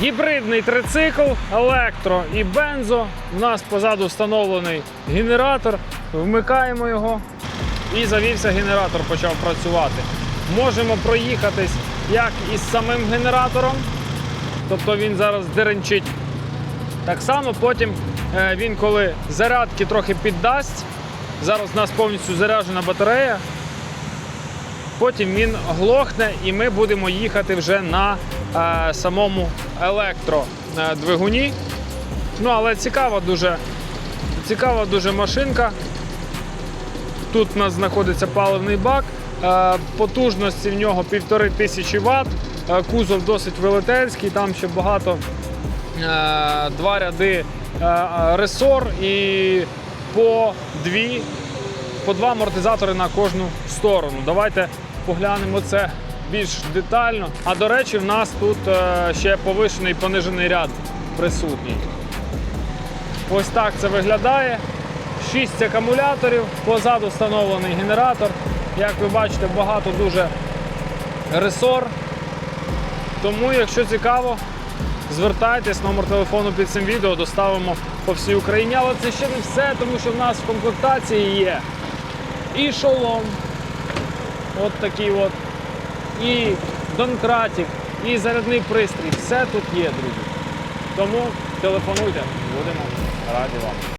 Гібридний трицикл, електро і бензо. У нас позаду встановлений генератор. Вмикаємо його і завівся генератор, почав працювати. Можемо проїхатись як із самим генератором, тобто він зараз деренчить. Так само потім е, він, коли зарядки трохи піддасть, зараз у нас повністю заряджена батарея, потім він глохне і ми будемо їхати вже на самому електродвигуні. Ну, але цікава дуже, цікава дуже машинка. Тут у нас знаходиться паливний бак. Е, Потужності в нього 1500 Вт. Е, Кузов досить велетенський, там ще багато е, два ряди е, ресор і по дві, по два амортизатори на кожну сторону. Давайте поглянемо це більш детально. А до речі, в нас тут е, ще повишений понижений ряд присутній. Ось так це виглядає. 6 акумуляторів, позаду встановлений генератор. Як ви бачите, багато дуже ресор. Тому, якщо цікаво, звертайтесь, номер телефону під цим відео доставимо по всій Україні. Але це ще не все, тому що в нас в комплектації є і шолом, от такий от, і донкратик, і зарядний пристрій. Все тут є, друзі. Тому телефонуйте, будемо раді вам.